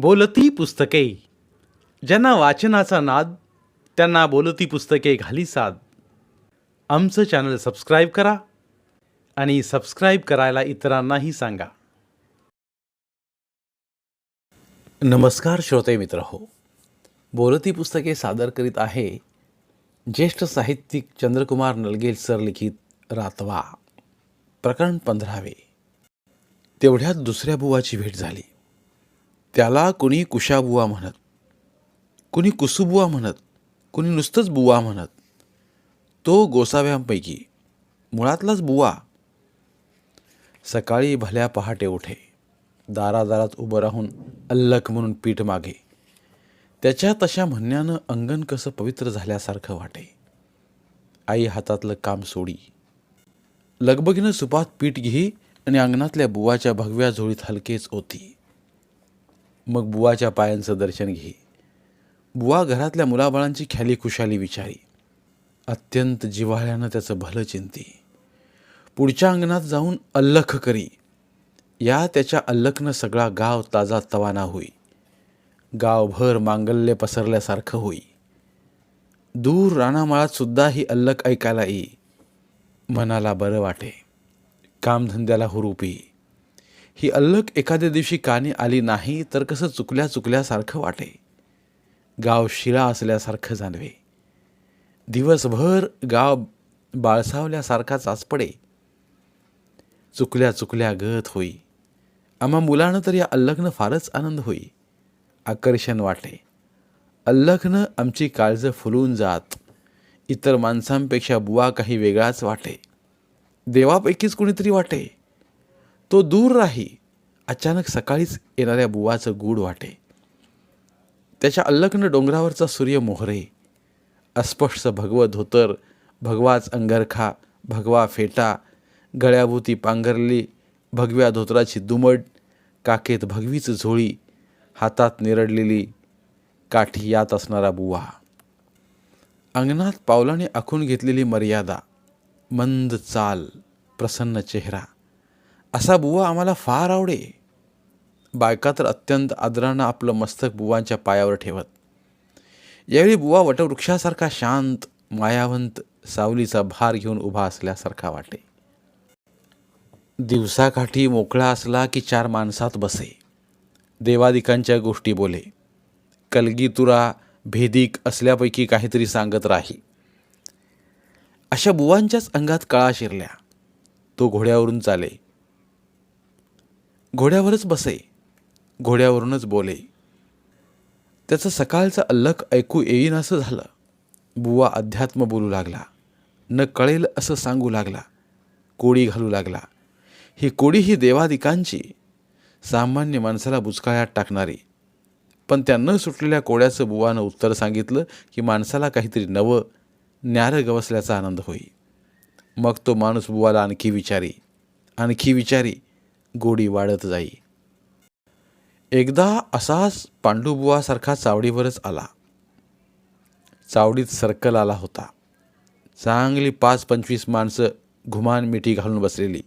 बोलती पुस्तके. ज्यांना वाचनाचा नाद त्यांना बोलती पुस्तके घाली साद. आमचं चॅनल सबस्क्राईब करा आणि सबस्क्राईब करायला इतरांनाही सांगा. नमस्कार श्रोते मित्र हो. बोलती पुस्तके सादर करीत आहे ज्येष्ठ साहित्यिक चंद्रकुमार नलगेल सर लिखित रातवा प्रकरण पंधरावे. तेवढ्यात दुसऱ्या बुवाची भेट झाली. त्याला कुणी कुशाबुवा म्हणत कुणी कुसुबुवा म्हणत कुणी नुसतंच बुवा म्हणत तो गोसाव्यांपैकी मुळातलाच बुवा. सकाळी भल्या पहाटे उठे दारादारात उभं राहून अल्लक म्हणून पीठ मागे. त्याच्या तशा म्हणण्यानं अंगण कसं पवित्र झाल्यासारखं वाटे. आई हातातलं काम सोडी. लगबगीनं सुपात पीठ घे आणि अंगणातल्या बुवाच्या भगव्या झोळीत हलकेच होती मग बुवाच्या पायांचं दर्शन घे. बुवा घरातल्या मुलाबाळांची ख्याली खुशाली विचारी. अत्यंत जिव्हाळ्यानं त्याचं भलं चिंती. पुढच्या अंगणात जाऊन अल्लख करी. या त्याच्या अल्लखनं सगळा गाव ताजा तवाना होई. गावभर मांगल्य पसरल्यासारखं होई. दूर रानामाळात सुद्धा ही अल्लख ऐकायला येई. मनाला बरं वाटे. कामधंद्याला हुरूपी ही अल्लक एखाद्या दिवशी कानी आली नाही तर कसं चुकल्या चुकल्यासारखं वाटे. गाव शिळा असल्यासारखं जाणवे. दिवसभर गाव बाळसावल्यासारखा चाचपडे. पडे चुकल्या चुकल्या गत होई. आम्हा मुलानं तर या अल्लखनं फारच आनंद होई. आकर्षण वाटे. अल्लखनं आमची काळजं फुलून जात. इतर माणसांपेक्षा बुवा काही वेगळाच वाटे. देवापैकीच कुणीतरी वाटे. तो दूर राही अचानक सकाळीच येणाऱ्या बुवाचं गूढ वाटे. त्याच्या अल्लग्न डोंगरावरचा सूर्य मोहरे अस्पष्ट भगव धोतर भगवाच अंगरखा भगवा फेटा गळ्याभोवती पांघरली भगव्या धोतराची दुमड काकेत भगवीच झोळी हातात निरडलेली काठी यात असणारा बुवा. अंगणात पावलाने आखून घेतलेली मर्यादा मंद चाल प्रसन्न चेहरा. असा बुवा आम्हाला फार आवडे. बायका तर अत्यंत आदरानं आपलं मस्तक बुवांच्या पायावर ठेवत. यावेळी बुवा वटवृक्षासारखा शांत मायावंत सावलीचा भार घेऊन उभा असल्यासारखा वाटे. दिवसाकाठी मोकळा असला की चार माणसात बसे. देवादिकांच्या गोष्टी बोले. कलगीतुरा भेदिक असल्यापैकी काहीतरी सांगत राही. अशा बुवांच्याच अंगात कळा शिरल्या. तो घोड्यावरून चाले. घोड्यावरच बसे घोड्यावरूनच बोले. त्याचं सकाळचं अल्लख ऐकू येईन असं झालं. बुवा अध्यात्म बोलू लागला. न कळेल असं सांगू लागला. कोडी घालू लागला. ही कोडी ही देवादिकांची. सामान्य माणसाला बुचकाळ्यात टाकणारी. पण त्या न सुटलेल्या कोड्याचं बुवानं उत्तर सांगितलं की माणसाला काहीतरी नवं न्यारं गवसल्याचा आनंद होई. मग तो माणूस बुवाला आणखी विचारी. आणखी विचारी. गोडी वाढत जाई. एकदा असाच पांडुबुवासारखा चावडीवरच आला. चावडीत सर्कल आला होता. चांगली पाच पंचवीस माणसं घुमान मिठी घालून बसलेली.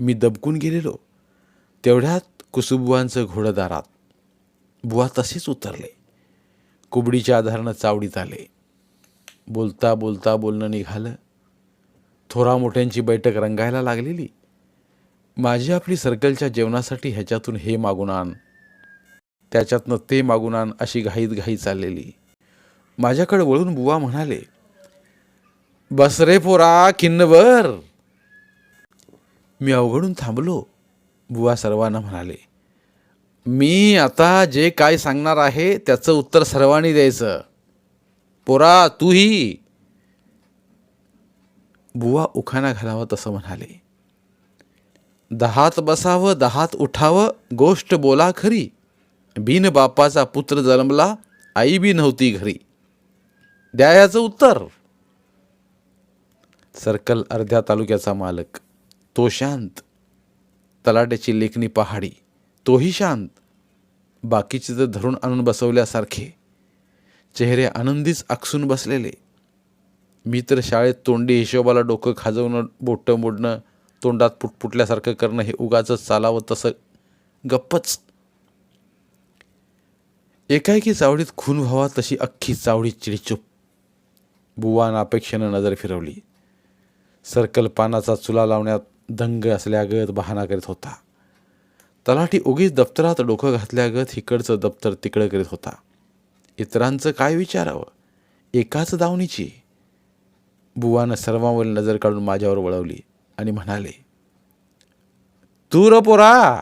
मी दबकून गेलेलो. तेवढ्यात कुसुबुवांचं घोडं दारात बुवा तसेच उतरले. कुबडीच्या आधारानं चावडीत आले बोलता बोलता बोलणं निघालं. थोरा मोठ्यांची बैठक रंगायला लागलेली. माझी आपली सर्कलच्या जेवणासाठी ह्याच्यातून हे मागून आण. त्याच्यातनं ते मागून आण अशी घाईत घाई चाललेली. माझ्याकडे वळून बुवा म्हणाले बस रे पोरा किन्नवर. मी अवघडून थांबलो. बुवा सर्वांना म्हणाले मी आता जे काय सांगणार आहे त्याचं उत्तर सर्वांनी द्यायचं. पोरा तूही. बुवा उखाणा घालावा तसं म्हणाले. दहात बसावं दहात उठावं गोष्ट बोला खरी. बिन बापाचा पुत्र जन्मला आई बी नव्हती घरी. द्या याचं उत्तर. सर्कल अर्ध्या तालुक्याचा मालक. तो शांत. तलाट्याची लेखणी पहाडी. तोही शांत. बाकीचे तर धरून आणून बसवल्यासारखे. चेहरे आनंदीच आकसून बसलेले. मी तर शाळेत तोंडी हिशोबाला डोकं खाजवणं बोटं मोडणं तोंडात पुटपुटल्यासारखं करणं हे उगाच चालावं तसं गप्पच. एकाएकी चावडीत खून व्हावा तशी अख्खी चावडी चिडीचूप. बुवान अपेक्षेनं नजर फिरवली. सर्कल पानाचा चुला लावण्यात दंग असल्यागत बहाणा करीत होता. तलाठी उगीच दप्तरात डोकं घातल्यागत इकडचं दप्तर तिकडं करीत होता. इतरांचं काय विचारावं? एकाच दावणीची. बुवानं सर्वांवर नजर काढून माझ्यावर वळवली. आणि म्हणाले तूर हो पोरा.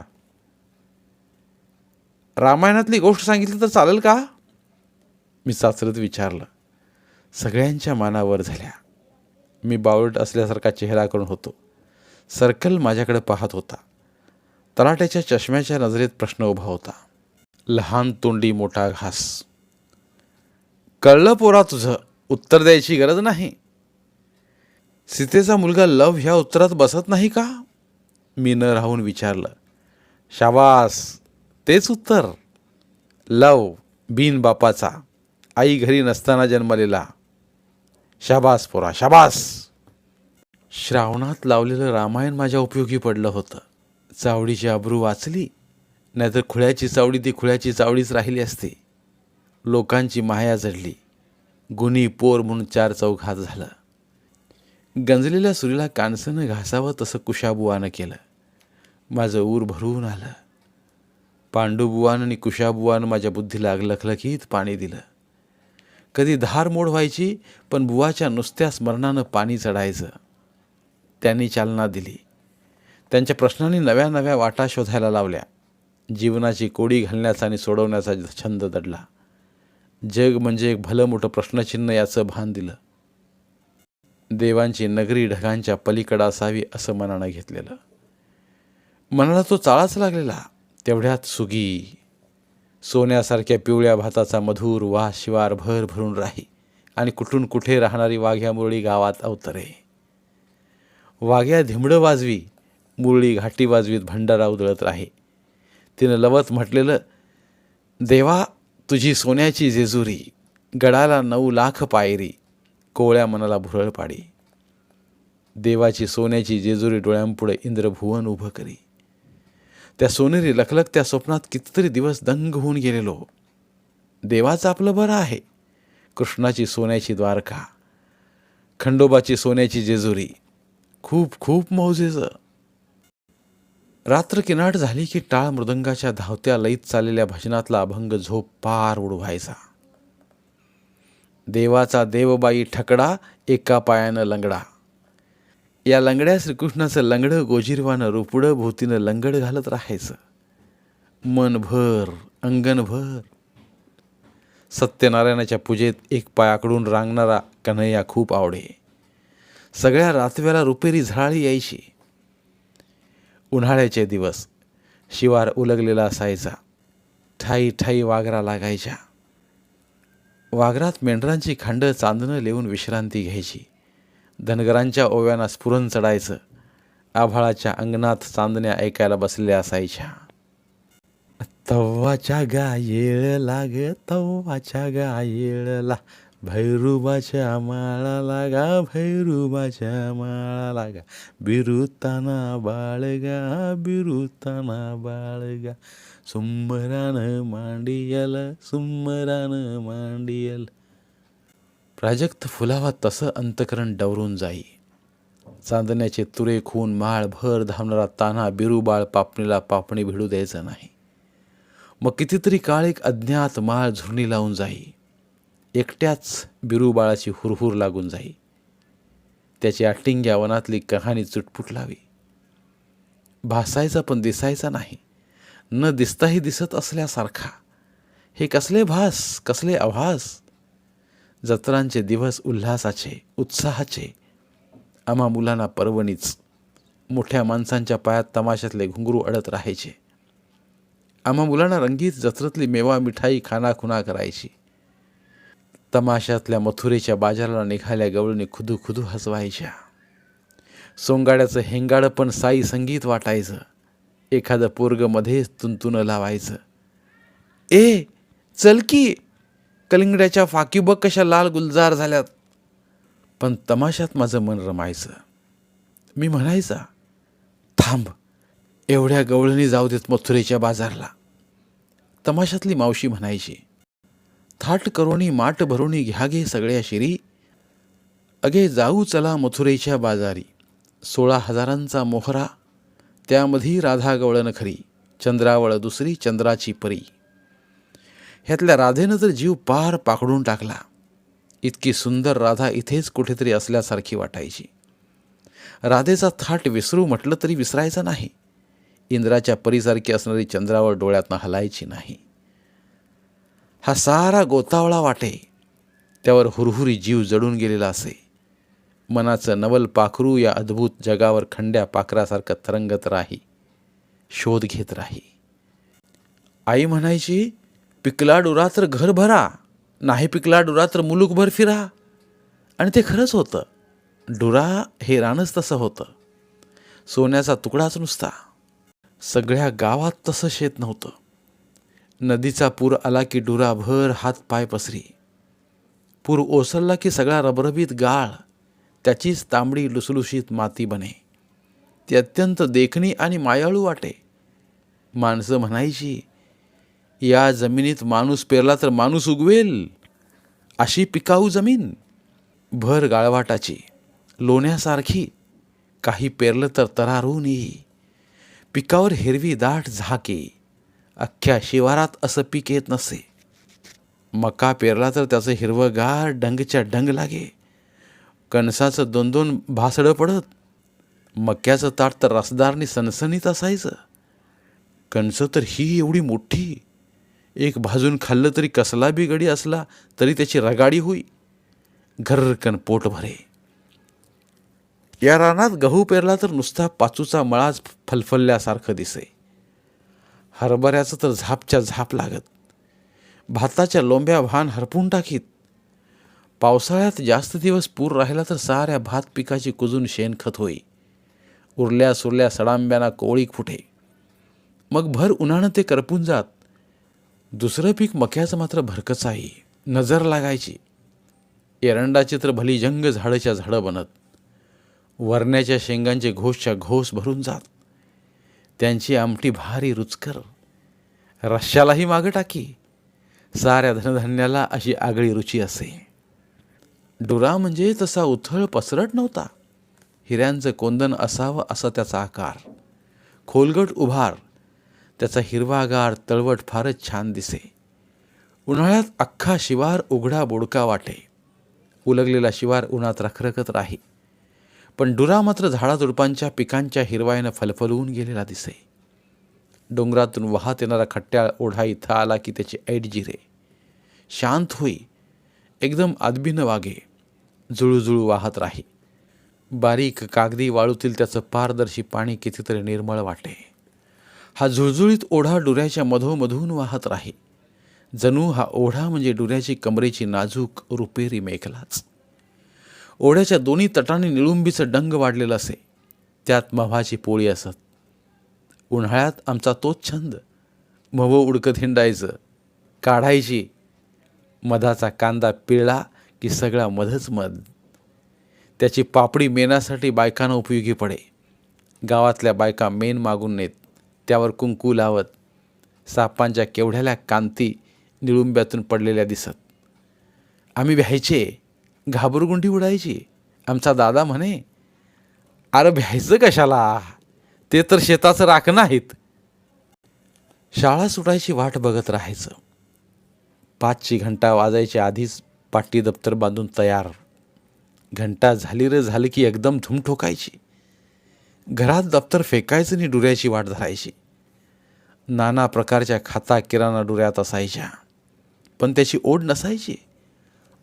रामायणातली गोष्ट सांगितली तर चालेल का? मी सासरत विचारलं. सगळ्यांच्या मानावर झाल्या. मी बावळट असल्यासारखा चेहरा करून होतो. सर्कल माझ्याकडे पाहत होता. तलाट्याच्या चष्म्याच्या नजरेत प्रश्न उभा होता. लहान तोंडी मोठा घास. कळलं पोरा तुझं. उत्तर द्यायची गरज नाही. सीतेचा मुलगा लव ह्या उत्तरात बसत नाही का? मी न राहून विचारलं. शाबास. तेच उत्तर. लव बिन बापाचा. आई घरी नसताना जन्मलेला. शाबास पोरा शाबास. श्रावणात लावलेलं रामायण माझ्या उपयोगी पडलं होतं. चावडीची अब्रू वाचली. नाहीतर खुळ्याची चावडी ती खुळ्याची चावडीच राहिली असते. लोकांची माया जडली. गुन्ही पोर म्हणून चार चौघात झालं. गंजलेल्या सुरीला कानसनं घासावं तसं कुशाबुवानं केलं. माझं ऊर भरून आलं. पांडुबुवान आणि कुशाबुवानं माझ्या बुद्धीला लखलखीत पाणी दिलं. कधी धार मोड व्हायची पण बुवाच्या नुसत्या स्मरणानं पाणी चढायचं. त्यांनी चालना दिली. त्यांच्या प्रश्नांनी नव्या नव्या वाटा शोधायला लावल्या. जीवनाची कोडी घालण्याचा आणि सोडवण्याचा छंद दडला. जग म्हणजे एक भलं मोठं प्रश्नचिन्ह याचं भान दिलं. देवांची नगरी ढगांच्या पलीकडं असावी असं मनानं घेतलेलं. मनाला तो चाळाच लागलेला. तेवढ्यात सुगी सोन्यासारख्या पिवळ्या भाताचा मधुर वास शिवार भर भरून राही आणि कुठून कुठे राहणारी वाघ्या मुरळी गावात अवतरे. वाघ्या धिमडं वाजवी मुरळी घाटी वाजवीत भंडारा उधळत राहे. तिनं लवत म्हटलेलं देवा तुझी सोन्याची जेजुरी गडाला नऊ लाख पायरी कोवळ्या मनाला भुरळ पाडी. देवाची सोन्याची जेजुरी डोळ्यांपुढे इंद्रभुवन उभं करी. त्या सोनेरी लखलख त्या स्वप्नात कितीतरी दिवस दंग होऊन गेलेलो. देवाचं आपलं बरं आहे. कृष्णाची सोन्याची द्वारका खंडोबाची सोन्याची जेजुरी खूप खूप मौजेचं. रात्र किनाट झाली की टाळ मृदंगाच्या धावत्या लईत चाललेल्या भजनातला अभंग झोप पार उडवायचा. देवाचा देवबाई ठकडा एका पायानं लंगडा. या लंगड्या श्रीकृष्णाचं लंगडं गोजीरवानं रुपडं भोवतीनं लंगड घालत राहायचं. मनभर अंगणभर. सत्यनारायणाच्या पूजेत एक पायाकडून रांगणारा कन्हैया खूप आवडे. सगळ्या रातव्याला रुपेरी झळाळी यायची. उन्हाळ्याचे दिवस शिवार उलगलेला असायचा. ठाई ठाई वागरा लागायच्या. वाघरात मेंढरांची खांडं चांदणं लेवून विश्रांती घ्यायची. धनगरांच्या ओव्याना स्फुरण चढायचं. आभाळाच्या अंगणात चांदण्या ऐकायला बसलेल्या असायच्या तव्वाच्या गायेळ लाग तव्वाच्या गायेळला भैरूबाच्या माळा लागा भैरूबाच्या माळा लागा. बिरुताना बाळगा बिरुताना बाळगा. सुंबरान मांडियल सुंबरान मांडियल प्राजक्त फुलावा तसं अंतकरण डवरून जाई चांदण्याचे तुरे खून माळ भर धावणारा ताना बिरुबाळ पापणीला पापणी भिडू द्यायचं नाही मग कितीतरी काळ एक अज्ञात माळ झुरणी लावून जाई एकट्याच बिरुबाळाची हुरहुर लागून जाई त्याची अटिंग्या वनातली कहाणी चुटपुट लावी भासायचा पण दिसायचा नाही न दिसताही दिसत असल्यासारखा. हे कसले भास कसले आभास. जत्रांचे दिवस उल्हासाचे उत्साहाचे. आम्हा मुलांना पर्वणीच मोठ्या माणसांच्या पायात तमाशातले घुंगरू अडत राहायचे. आम्हा मुलांना रंगीत जत्रेतली मेवा मिठाई खानाखुना करायची. तमाशातल्या मथुरेच्या बाजाराला निघाल्या गवळणी खुदू खुदू हसवायच्या. सोंगाड्याचं हेंगाडं पण साई संगीत वाटायचं. एखादं पोरग मध्येच लावायचं. ए चल की कलिंगड्याच्या फाकीबग कशा लाल गुलजार झाल्यात. पण तमाशात माझं मन रमायचं. मी म्हणायचा थांब एवढ्या गवळणी जाऊ देत मथुरेच्या बाजारला. तमाशातली मावशी म्हणायची थाट करोणी माट भरोणी घ्या गे सगळ्या शिरी. अगे जाऊ चला मथुरेच्या बाजारी. सोळा हजारांचा मोहरा त्यामधी राधा गवळण खरी चंद्रावळ दुसरी चंद्राची परी. ह्यातल्या राधेनं तर जीव पार पाकडून टाकला इतकी सुंदर राधा इथेच कुठेतरी असल्यासारखी वाटायची. राधेचा थाट विसरू म्हटलं तरी विसरायचा नाही. इंद्राच्या परीसारखी असणारी चंद्रावर डोळ्यातनं हलायची नाही. हा सारा गोतावळा वाटे त्यावर हुरहुरी जीव जडून गेलेला असे. मनाचं नवल पाखरू या अद्भुत जगावर खंड्या पाखरासारखं तरंगत राही शोध घेत राही. आई म्हणायची पिकला डुरा तर घर भरा नाही पिकला डुरा तर फिरा. आणि ते खरंच होतं. डुरा हे रानच तसं होतं. सोन्याचा तुकडाच नुसता. सगळ्या गावात तसं शेत नव्हतं. नदीचा पूर आला की डुराभर हात पाय पसरी. पूर ओसरला की सगळा रबरबीत गाळ. त्याचीच तांबडी लुसलुशीत माती बने. ती अत्यंत देखणी आणि मायाळू वाटे. माणसं म्हणायची या जमिनीत माणूस पेरला तर माणूस उगवेल. अशी पिकाऊ जमीन. भर गाळवाटाची. लोण्यासारखी. काही पेरलं तर तरारून येई पिकावर हिरवी दाट झाके. अख्ख्या शिवारात असं पीक येत नसे. मका पेरला तर त्याचं हिरवंगार डंगच्या डंग लागे. कणसाचं दोन दोन भासडं पडत. मक्याचं ताट तर रसदारनी सणसणीत असायचं. कणसं तर ही एवढी मोठी. एक भाजून खाल्लं तरी कसला बी गडी असला तरी त्याची रगाडी होई. घरकन पोट भरे. या रानात गहू पेरला तर नुसता पाचूचा मळाच फलफलल्यासारखं दिसे. हरभऱ्याचं तर झापच्या झाप लागत. भाताच्या लोंब्या भान हरपून टाकीत. पावसाळ्यात जास्त दिवस पूर राहिला तर साऱ्या भात पिकाची कुजून शेणखत होई. उरल्या सुरल्या सडांब्याना कोळी फुटे मग भर उन्हानं ते करपून जात. दुसरं पीक मक्याचं मात्र भरकचाई नजर लागायची. एरंडाची तर भली जंग झाडच्या झाडं बनत. वरण्याच्या शेंगांचे घोषच्या घोष भरून जात. त्यांची आमटी भारी रुचकर. रश्यालाही मागं टाकी. साऱ्या धनधान्याला अशी आगळी रुची असे. डुरा म्हणजे तसा उथळ पसरट नव्हता. हिऱ्यांचं कोंदन असावं असा त्याचा आकार. खोलगट उभार. त्याचा हिरवागार तळवट फारच छान दिसे. उन्हाळ्यात अख्खा शिवार उघडा बोडका वाटे. उलगलेला शिवार उन्हात रखरखत राही. पण डुरा मात्र झाडाझुडपांच्या पिकांच्या हिरवाईनं फलफलवून गेलेला दिसे. डोंगरातून वाहत येणारा खट्ट्याळ ओढा इथं आला की त्याची ऐट जिरे. शांत होई. एकदम आदबीनं वागे. जुळूजुळू वाहत राही. बारीक कागदी वाळूतील त्याचं पारदर्शी पाणी कितीतरी निर्मळ वाटे. हा झुळझुळीत ओढा डुऱ्याच्या मधोमधून वाहत राही. जणू हा ओढा म्हणजे डुऱ्याची कमरेची नाजूक रुपेरी मेखलाच ओढ्याच्या दोन्ही तटांनी निळुंबीचं डंग वाढलेलं असे. त्यात मव्हाची पोळी असत. उन्हाळ्यात आमचा तोच छंद. मव उडकत हिंडायचं. काढायची. मधाचा कांदा पिळला की सगळा मधच मध. त्याची पापडी मेनासाठी बायकांना उपयोगी पडे. गावातल्या बायका मेन मागून नेत त्यावर कुंकू लावत सापांच्या केवढ्याल्या कांती निळुंब्यातून पडलेल्या दिसत. आम्ही भ्यायचे घाबरगुंडी उडायची आमचा दादा म्हणे अरे भ्यायचं कशाला? ते तर शेताचं राख नाहीत शाळा सुटायची वाट बघत राहायचं. पाचची घंटा वाजायच्या आधीच पाटी दप्तर बांधून तयार. घंटा झाली रे झाली की एकदम धूम ठोकायची घरात दप्तर फेकायचं आणि डुऱ्याची वाट धरायची. नाना प्रकारच्या खाता किराणा डुऱ्यात असायच्या. पण त्याची ओढ नसायची.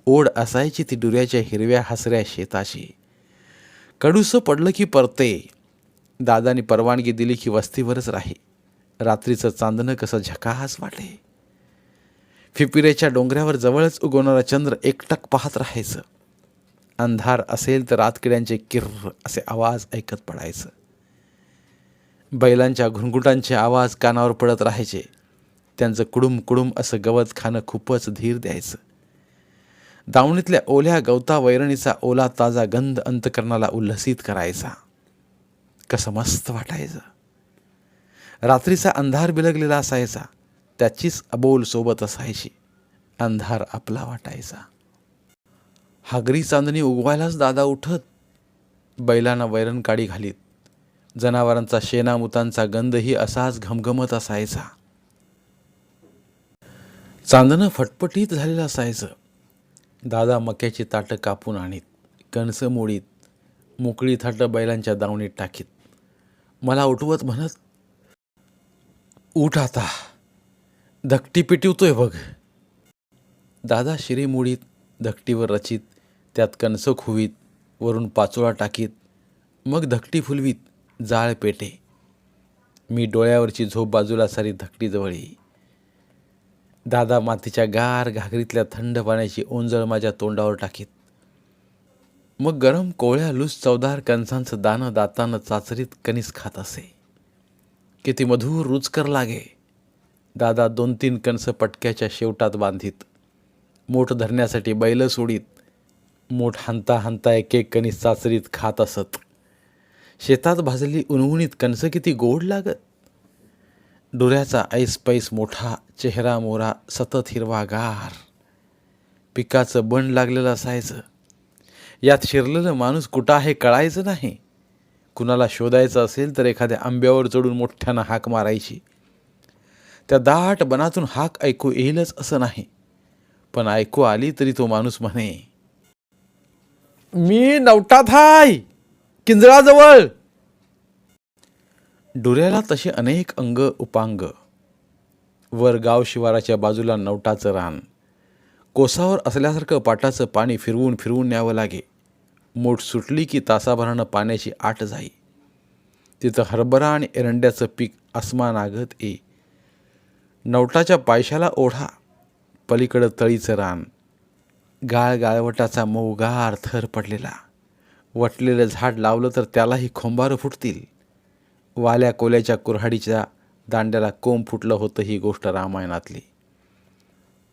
ओढ असायची ती डुऱ्याच्या हिरव्या हसऱ्या शेताची कडूसं पडलं की परते. दादानी परवानगी दिली की वस्तीवरच राही. रात्रीचं चांदणं कसं झकास वाटे. फिपिरेच्या डोंगरावर जवळच उगवणारा चंद्र एकटक पाहत राहायचं. अंधार असेल तर रातकिड्यांचे किर्र असे आवाज ऐकत पडायचं. बैलांच्या घुणघुटांचे आवाज कानावर पडत राहायचे. त्यांचं कुडुम कुडुम असं गवत खाणं खूपच धीर द्यायचं. दावणीतल्या ओल्या गवता वैरणीचा ओला ताजा गंध अंतकरणाला उल्हसित करायचा. कसं मस्त वाटायचं. रात्रीचा अंधार बिलगलेला असायचा. त्याचीच अबोल सोबत असायची. अंधार आपला वाटायचा. हागरी चांदणी उगवायलाच दादा उठत. बैलांना वैरण काडी घालीत. जनावरांचा शेणामुतांचा गंधही असाच घमघमत असायचा. चांदणं फटफटीत झालेलं असायचं. दादा मक्याची ताटं कापून आणीत. कणसं मोडीत. मोकळी थाटं बैलांच्या दावणीत टाकीत. मला उठवत म्हणत उठ आता. धकटी पिटिवतोय बघ. दादा शिरी मुडीत धकटीवर रचित त्यात कणसं खुवीत वरून पाचोळा टाकीत मग धकटी फुलवीत जाळ पेटे. मी डोळ्यावरची झोप बाजूला सारी धकटीजवळ येई दादा मातीच्या गार घागरीतल्या थंड पाण्याची ओंजळ माझ्या तोंडावर टाकीत. मग गरम कोळ्या लूस चवदार कणसांचं दाणं दातानं चाचरीत कणीस खात असे. किती मधुर रुचकर लागे. दादा दोन तीन कणसं पटक्याच्या शेवटात बांधीत. मोठ धरण्यासाठी बैल सोडीत. मोठ हांता हांता एक एक कणीस चाचरीत खात असत. शेतात भाजली उणउणीत कणसं किती गोड लागत? डोऱ्याचा ऐस पैस मोठा चेहरा मोरा सतत हिरवागार. पिकाचं बंड लागलेलं असायचं. यात शिरलेलं माणूस कुठं आहे कळायचं नाही. कुणाला शोधायचं असेल तर एखाद्या आंब्यावर चढून मोठ्यानं हाक मारायची. त्या दाट बनातून हाक ऐकू येईलच असं नाही. पण ऐकू आली तरी तो माणूस म्हणे मी नवटात हाय किंजळाजवळ. डोऱ्याला तसे अनेक अंग उपांग. वर गाव शिवाराच्या बाजूला नवटाचं रान. कोसावर असल्यासारखं पाटाचं पाणी फिरवून फिरवून न्यावं लागे. मोठ सुटली की तासाभरानं पाण्याची आट जाई. तिथं हरभरा आणि एरंड्याचं पीक आसमानागत ये. नवटाच्या पायशाला ओढा. पलीकडं तळीचं रान. गाळ गाळवटाचा मऊगार थर पडलेला. वटलेलं झाड लावलं तर त्यालाही खोंबारं फुटतील. वाल्या कोल्याच्या कुऱ्हाडीच्या दांड्याला कोंब फुटलं होतं ही गोष्ट रामायणातली.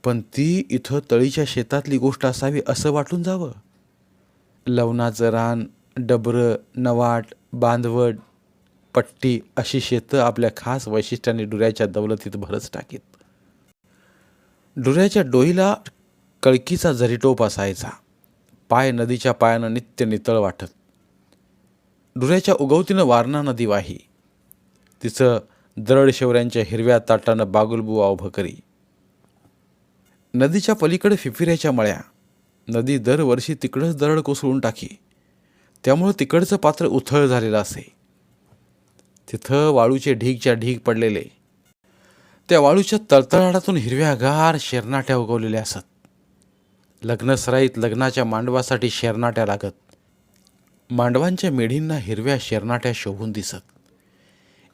पण ती इथं तळीच्या शेतातली गोष्ट असावी असं वाटून जावं? लवणाचं रान डबरं नवाट बांधवड पट्टी अशी शेतं आपल्या खास वैशिष्ट्याने डुऱ्याच्या दौलतीत भरच टाकीत. डुऱ्याच्या डोईला कळकीचा झरीटोप असायचा पाय नदीच्या पायानं नित्य नितळ वाटत. डुऱ्याच्या उगवतीनं वारणा नदी वाही. तिचं दरड शेवऱ्यांच्या हिरव्या ताटानं बागुलबुवा उभं करी. नदीच्या पलीकडे फिफिऱ्याच्या मळ्या. नदी दरवर्षी तिकडंच दरड कोसळून टाकी. त्यामुळं तिकडचं पात्र उथळ झालेलं असे. तिथं वाळूचे ढीगच्या ढीग पडलेले. त्या वाळूच्या तळतळाटातून हिरव्यागार शेरनाट्या उगवलेल्या असत. लग्नसराईत लग्नाच्या मांडवासाठी शेरनाट्या लागत. मांडवांच्या मेढींना हिरव्या शेरनाट्या शोभून दिसत.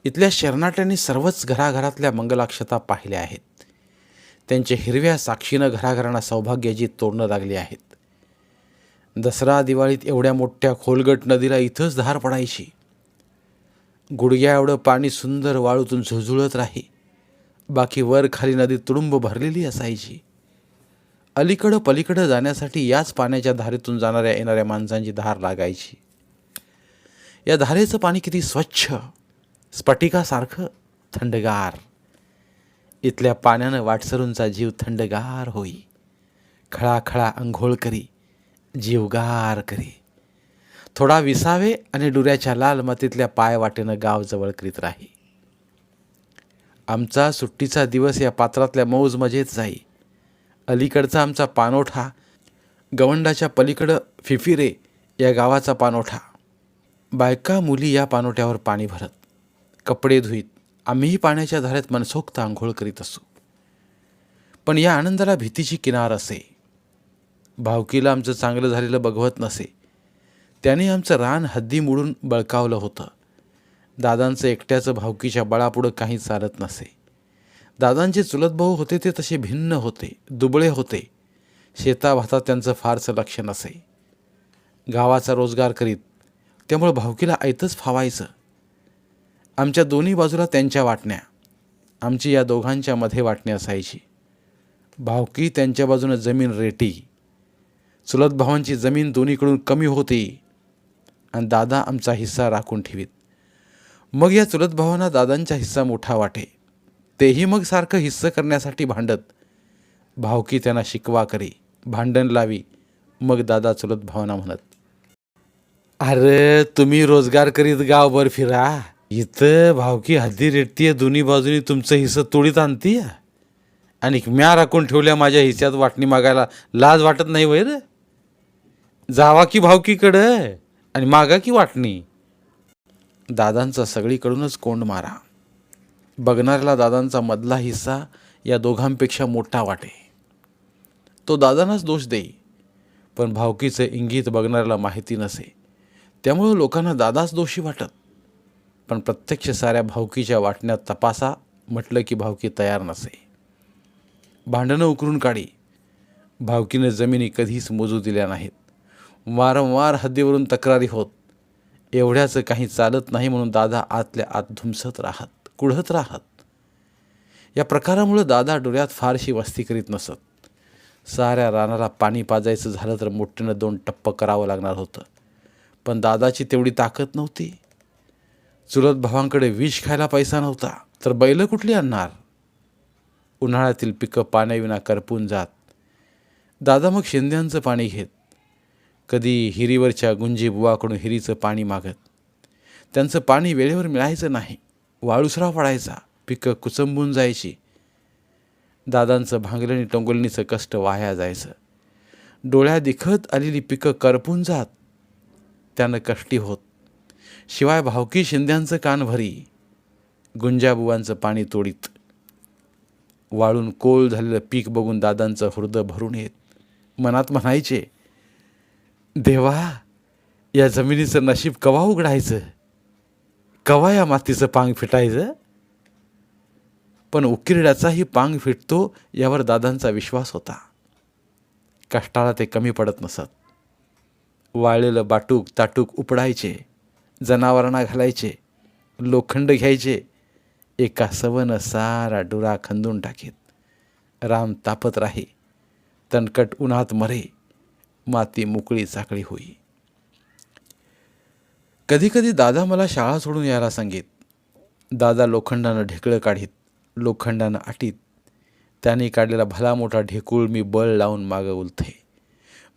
इथल्या शेरनाट्यांनी सर्वच घराघरातल्या मंगलाक्षता पाहिल्या आहेत. त्यांच्या हिरव्या साक्षीनं घराघरांना सौभाग्याची तोडणं लागली आहेत. दसरा दिवाळीत एवढ्या मोठ्या खोलगट नदीला इथंच धार पडायची. गुडघ्या एवढं पाणी सुंदर वाळूतून झुळझुळत राही. बाकी वर खाली नदी तुडुंब भरलेली असायची. अलीकडं पलीकडं जाण्यासाठी याच पाण्याच्या धारेतून जाणाऱ्या येणाऱ्या माणसांची धार लागायची. या धारेचं पाणी किती स्वच्छ स्फटिकासारखं थंडगार. इथल्या पाण्यानं वाटसरूंचा जीव थंडगार होई. खळाखळा अंघोळ करी जीवगार करी. थोडा विसावे आणि डुऱ्याच्या लाल मातीतल्या पाय वाटेनं गाव जवळ करीत राही. आमचा सुट्टीचा दिवस या पात्रातल्या मौज मजेत जाई. अलीकडचा आमचा पानोठा गवंडाच्या पलीकडं फिफिरे या गावाचा पानोठा. बायका मुली या पानोठ्यावर पाणी भरत कपडे धुईत आम्हीही पाण्याच्या धारेत मनसोक्त आंघोळ करीत असू. पण या आनंदाला भीतीची किनार असे. भावकीला आमचं चांगलं झालेलं बघवत नसे. त्याने आमचं रान हद्दी मोडून बळकावलं होतं. दादांचं एकट्याचं भावकीच्या बळापुढं काही चालत नसे. दादांचे चुलत भाऊ होते ते तसे भिन्न होते दुबळे होते. शेताभातात त्यांचं फारसं लक्ष नसे. गावाचा रोजगार करीत त्यामुळं भावकीला ऐतच फावायचं. आमच्या दोन्ही बाजूला त्यांच्या वाटण्या आमची या दोघांच्या मध्ये वाटणी असायची. भावकी त्यांच्या बाजूनं जमीन रेटी. चुलत भावांची जमीन दोन्हीकडून कमी होती आणि दादा आमचा हिस्सा राखून ठेवीत. मग या चुलत भावांना दादांचा हिस्सा मोठा वाटे. तेही मग सारखं हिस्सं करण्यासाठी भांडत. भावकी त्यांना शिकवा करी भांडण लावी मग दादा चुलत भावना म्हणत. अरे तुम्ही रोजगार करीत गावभर फिरा. इथं भावकी हद्दी रेटतीये दोन्ही बाजूनी तुमचं हिस्सं तोडीत आणतीय. आणि म्या राखून ठेवल्या माझ्या हिस्स्यात वाटणी मागायला लाज वाटत नाही वैर जावा की भावकीकडं आणि मागा की वाटणी? दादांचा सगळीकडूनच कोंड मारा. बघणाऱ्याला दादांचा मधला हिस्सा या दोघांपेक्षा मोठा वाटे. तो दादांनाच दोष देई पण भावकीचं इंगित बघणाऱ्याला माहिती नसे. त्यामुळं लोकांना दादाच दोषी वाटत. पण प्रत्यक्ष साऱ्या भावकीच्या वाटण्यात तपासा म्हटलं की भावकी तयार नसे. भांडणं उकरून काढी. भावकीनं जमिनी कधीच मोजू दिल्या नाहीत. वारंवार हद्दीवरून तक्रारी होत. एवढ्याचं काही चालत नाही म्हणून दादा आतल्या आत धुमसत राहत कुढत राहत. या प्रकारामुळं दादा डोळ्यात फारशी वस्ती करीत नसत. साऱ्या रानाला पाणी पाजायचं झालं तर मोठ्यानं दोन टप्प करावं लागणार होतं. पण दादाची तेवढी ताकद नव्हती. चुलत भावांकडे विष खायला पैसा नव्हता तर बैल कुठली आणणार? उन्हाळ्यातील पिकं पाण्याविना करपून जात. दादा मग शेंद्यांचं पाणी घेत कधी हिरीवरच्या गुंजी बुवाकडून हिरीचं पाणी मागत. त्यांचं पाणी वेळेवर मिळायचं नाही. वाळूसराव पडायचा. पिकं कुचंबून जायची. दादांचं भांगलणी टोंगलणीचं कष्ट वाया जायचं. डोळ्या दिखत आलेली पिकं करपून जात. त्यानं कष्टी होत. शिवाय भावकी शिंद्यांचं कान भरी. गुंजाबुवांचं पाणी तोडीत. वाळून कोल झालेलं पीक बघून दादांचं हृदय भरून येत. मनात म्हणायचे देवा या जमिनीचं नशीब कवा उघडायचं? कवा या मातीचं पांग फिटायचं? पण उकिरड्याचाही पांग फिटतो यावर दादांचा विश्वास होता. कष्टाला ते कमी पडत नसत. वाळलेलं बाटूक ताटूक उपडायचे जनावरांना घालायचे लोखंड घ्यायचे एका सवन सारा डुरा खंदून टाकीत. राम तापत राही तणकट उन्हात मरे माती मोकळी चाकळी होई. कधीकधी दादा मला शाळा सोडून यायला सांगीत. दादा लोखंडानं ढेकळं काढीत लोखंडानं आटीत. त्याने काढलेला भला मोठा ढेकूळ मी बळ लावून मागं उलथे.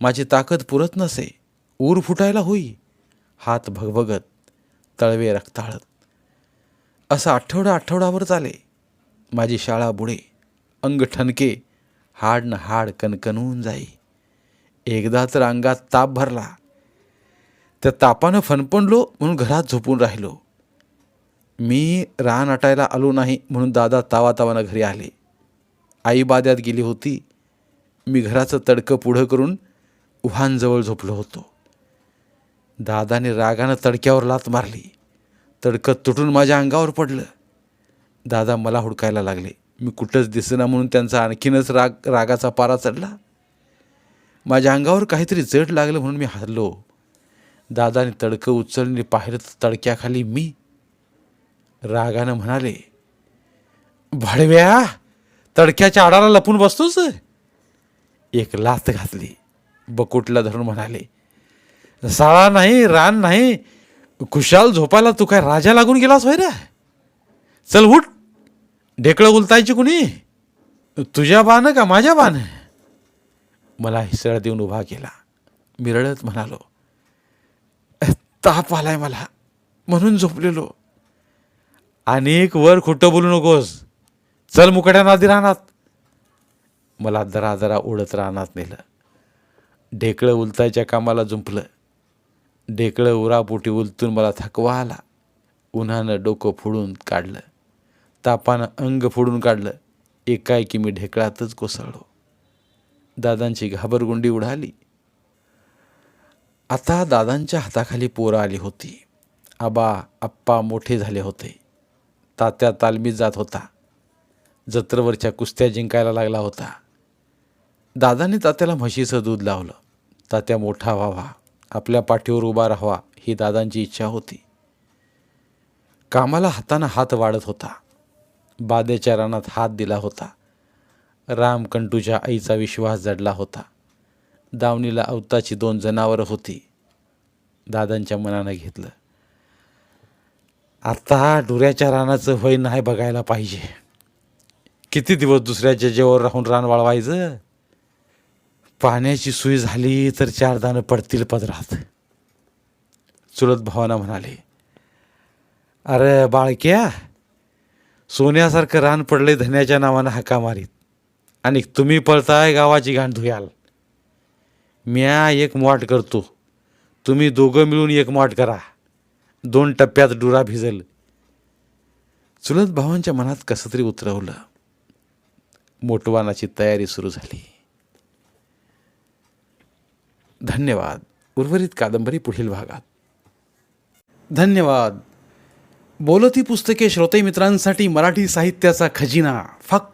माझी ताकद पुरत नसे ऊर फुटायला होई. हात भगभगत तळवे रक्ताळत. असं आठवडा आठवडावर चाले. माझी शाळा बुडे अंग ठणके हाड न हाड कणकणून जाई. एकदा तर अंगात ताप भरला. त्या तापानं फणफणलो म्हणून घरात झोपून राहिलो. मी रान आटायला आलो नाही म्हणून दादा तावातावानं घरी आले. आई बाद्यात गेली होती. मी घराचं तडकं पुढं करून उहानजवळ झोपलो होतो. दादाने रागानं तडक्यावर लात मारली. तडकं तुटून माझ्या अंगावर पडलं. दादा मला हुडकायला लागले. मी कुठंच दिसेना म्हणून त्यांचा आणखीनच राग रागाचा पारा चढला. माझ्या अंगावर काहीतरी जड लागलं म्हणून मी हरलो. दादाने तडकं उचलणे पाहिलं तर तडक्याखाली मी रागानं म्हणाले भडव्या तडक्याच्या आडाला लपून बसतोस? एक लात घातली. बकुटला धरून म्हणाले साळा नाही रान नाही खुशाल झोपायला तू काय राजा लागून गेलास होय रे? चल उठ ढेकळं उलतायची कुणी? तुझ्या बाण का माझ्या बाण मला हिसळ देऊन उभा केला. मी रडत म्हणालो ताप आलाय मला. म्हणून झोपलेलो. अनेक वर खोटं बोलू नकोस. चल मुकड्या नादी राहणार मला जरा जरा उडत राहणार नेलं. ढेकळं उलतायच्या कामाला जुंपलं. ढेकळं उरापोटी उलतून मला थकवा आला. उन्हानं डोकं फोडून काढलं. तापानं अंग फोडून काढलं. एकाएकी मी ढेकळातच कोसळलो. दादांची घाबरगुंडी उडाली. आता दादांच्या हाताखाली पोरं आली होती. आबा आप्पा मोठे झाले होते. तात्या तालमीत जात होता. जत्रवरच्या कुस्त्या जिंकायला लागला होता. दादाने तात्याला म्हशीचं दूध लावलं. तात्या मोठा व्हावा. आपल्या पाठीवर उभा राहावा ही दादांची इच्छा होती. कामाला हातानं हात वाढत होता. बादेच्या रानात हात दिला होता. रामकंटूच्या आईचा विश्वास जडला होता. दावणीला अवताची दोन जनावरं होती. दादांच्या मनानं घेतलं. आता डुऱ्याच्या रानाचं वय नाही बघायला पाहिजे. किती दिवस दुसऱ्याच्या जेवर राहून रान वाळवायचं? पाण्याची सोय झाली तर चार दाणं पडतील पदरात. चुलत भावाना म्हणाले अरे बाळक्या सोन्यासारखं रान पडले धन्याच्या नावानं हाका मारीत. आणि तुम्ही पळताय गावाची घाण धुयाल. म्या एक मोट करतो. तुम्ही दोघं मिळून एक मोट करा. दोन टप्प्यात डुरा भिजल. चुलत भावांच्या मनात कसं तरी उतरवलं. मोटवानाची तयारी सुरू झाली. धन्यवाद. उर्वरित कादंबरी पुढील भागात. धन्यवाद. बोलती पुस्तके श्रोते मित्रांसाठी मराठी साहित्याचा खजिना. फक्त